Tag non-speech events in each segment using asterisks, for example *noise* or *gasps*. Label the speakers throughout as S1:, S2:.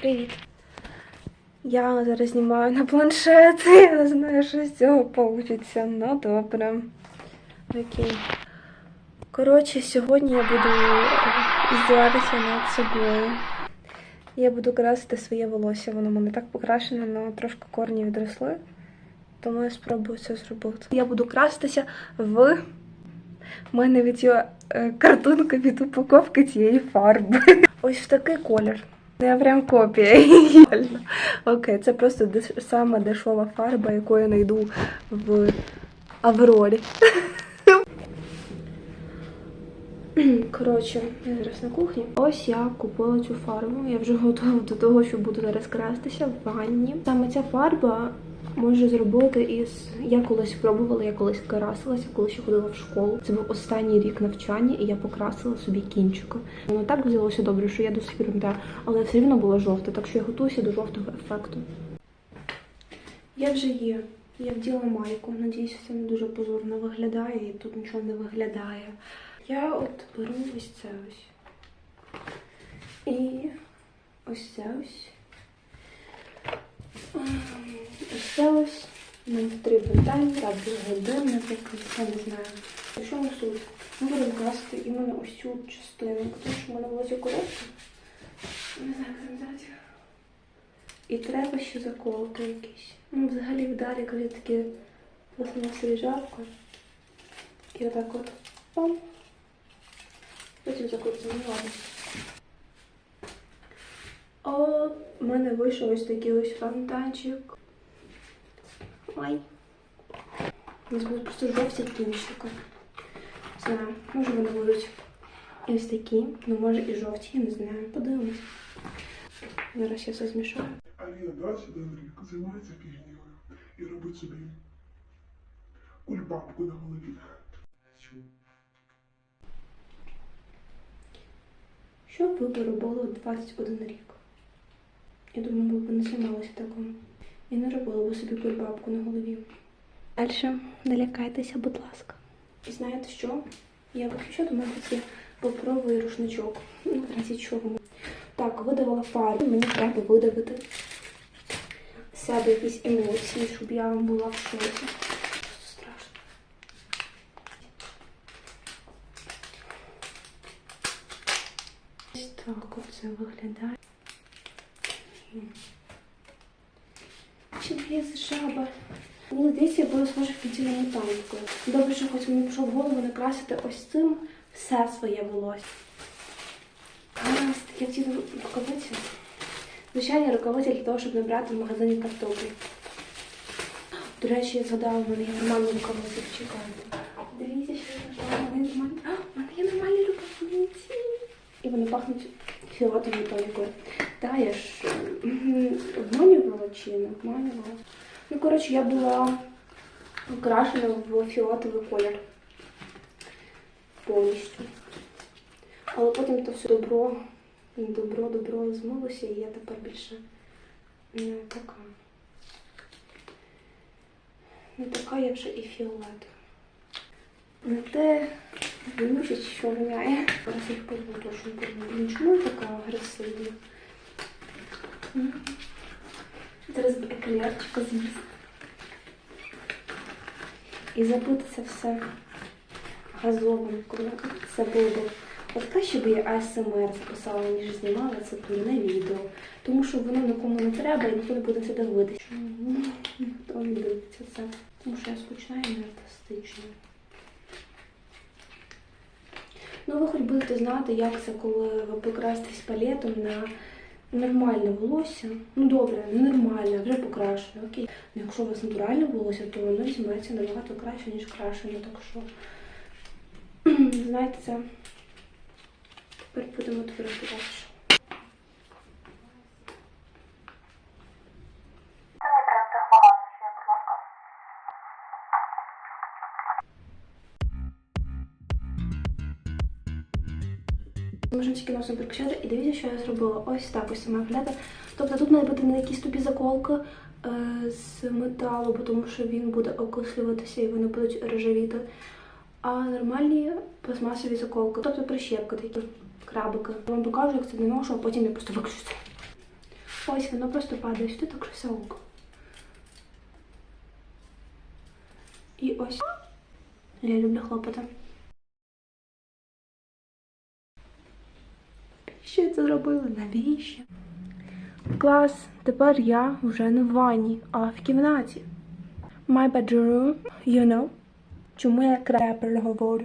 S1: Привіт. Я зараз знімаю на планшет. *laughs* Я не знаю, що з цього вийде. Ну добре. Окей. Коротше, сьогодні я буду е, здіватися над собою. Я буду красити своє волосся. Воно мене так покрашене, але трошки корні відросли. Тому я спробую це зробити. Я буду краситися в. У мене від його е, картинка від упаковки цієї фарби. *laughs* Ось в такий колір. Я прям копія. *laughs* Окей, це просто сама дешова фарба, яку я знайду в Аврорі. *laughs* Коротше, я зараз на кухні. Ось я купила цю фарбу. Я вже готова до того, що буду зараз крастися в ванні. Саме ця фарба може зробити із. Я колись пробувала, я колись красилася, коли ще ходила в школу. Це був останній рік навчання, і я покрасила собі кінчики. Воно так взялося добре, що я до сих пір пам'ятаю, але все рівно було жовте, так що я готуюся до жовтого ефекту. Я вже є. Я вділа майку. Надіюся, це не дуже позорно виглядає, і тут нічого не виглядає. Я от беру ось це ось. І ось це ось. Ось. Нам потрібен таймер або годинник, якийсь, я не знаю. У чому суть? Ми будемо красити іменно ось цю частину, тому що в мене волосся коротке. Не знаю, як це. І треба ще заколки якісь. Ну, взагалі вдалі, коли таке пластмасові жарко. І отак от. Пам. Потім ну ладно. О, в мене вийшов ось такий ось фонтанчик. Ой. У нас будуть просто жовті кінчики. Не знаю, може вони будуть ось такі, ну може і жовті, я не знаю. Подивимось. Зараз я все змішаю.
S2: Аліна 21 рік займається фігнею і робить собі кульбабку на голові.
S1: Що ви робили 21 рік? Я думаю, ви б не займалися такому. І не робила б собі кульбабку на голові. Далі не лякайтеся, будь ласка. І знаєте що? Я виключу до мене є паперовий рушничок. Ну, разі чого. Так, видавала фарбу, мені треба видавити себе якісь емоції, щоб я була в шоці. Страшно. Ось так оце виглядає. Є жаба? Мені здається, я буду схожа підділені танкою. Добре, що хоч мені пішов голову накрасити ось цим все своє волосся. Гаразд, я втіну рукавиці. Звичайні рукавиці для того, щоб набрати в магазині картоплі. До речі, я згадала, в мене є нормальні рукавиці, почекайте. Дивіться, що я знайшла, в мене нормальні. А, в мене є нормальні *gasps* рукавиці. І вони пахнуть фіолетовою тонікою. Та я ж м, обманювала чи не обманювала. Ну, коротше, я була окрашена в фіолетовий колір. Повністю. Але потім то все добро, добро, добро змилося, і я тепер більше не така. Не така я вже і фіолетова. Не те вимучить, що воняє. Зараз їх порву, точно порву. Чому така агресивна? Зараз б еклерчика з'їсти. І забути це все газованкою. Це було. От краще б я АСМР записала, ніж знімала це дурне відео. Тому що воно нікому не треба і ніхто не буде це дивитися. Ніхто не дивиться це. Тому що я скучна і не артистична. Ну, ви хоч будете знати, як це, коли ви покраситесь палетом на нормальне волосся. Ну добре, не нормальне, вже покрашене, окей. Ну, якщо у вас натуральне волосся, то воно знімається набагато краще, ніж крашене. Так що, *clears throat* знаєте, це тепер будемо творити далі. Можна прикачати і дивіться, що я зробила. Ось так ось саме виглядає. Тобто тут має бути не якісь тобі заколки е, з металу, тому що він буде окислюватися і вони будуть ржавіти. А нормальні пластмасові заколки, тобто прищепки такі, крабики. Я вам покажу, як це не ношу, а потім я просто виключу це. Ось воно просто падає сюди, так що все ок. І ось. Я люблю хлопоти. Що я це зробила? Навіщо? Клас, тепер я вже не в ванні, а в кімнаті. My bedroom, you know. Чому я крепер говорю?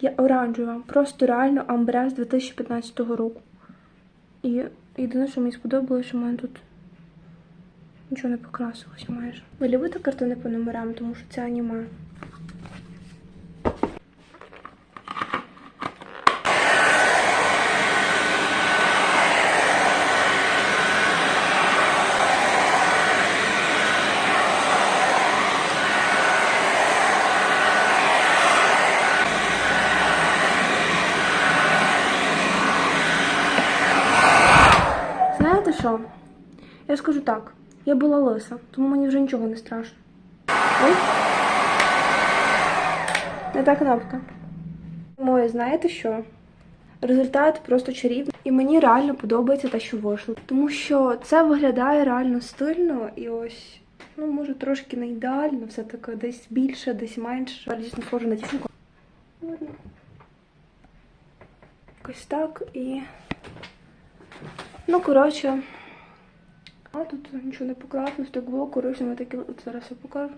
S1: Я оранжева, просто реально амбре з 2015 року. І єдине, що мені сподобалося, що в мене тут нічого не покрасилося майже. Ви любите картини по номерам, тому що це аніме. Знаєте що? Я скажу так. Я була лиса, тому мені вже нічого не страшно. Ой. Не та кнопка. Моє, знаєте що? Результат просто чарівний. І мені реально подобається те, що вийшло. Тому що це виглядає реально стильно і ось, ну, може, трошки не ідеально, все таке десь більше, десь менше. Дійсно схоже на. Ладно. Якось так і. Ну, коротше. А тут нічого не покрасно, так було коричневе, таке от зараз я покажу.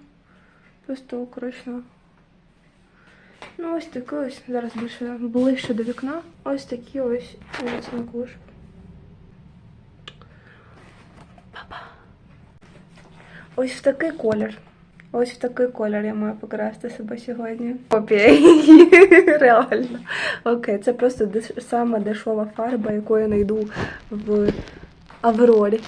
S1: Просто коричневе. Ну, ось таке ось зараз більше ближче до вікна. Ось такі ось оцінкуш. Папа. Ось в такий колір. Ось в такий колір я маю покрасти себе сьогодні. Окей, *laughs* реально. Окей, це просто сама дешова фарба, яку я знайду в Аврорі.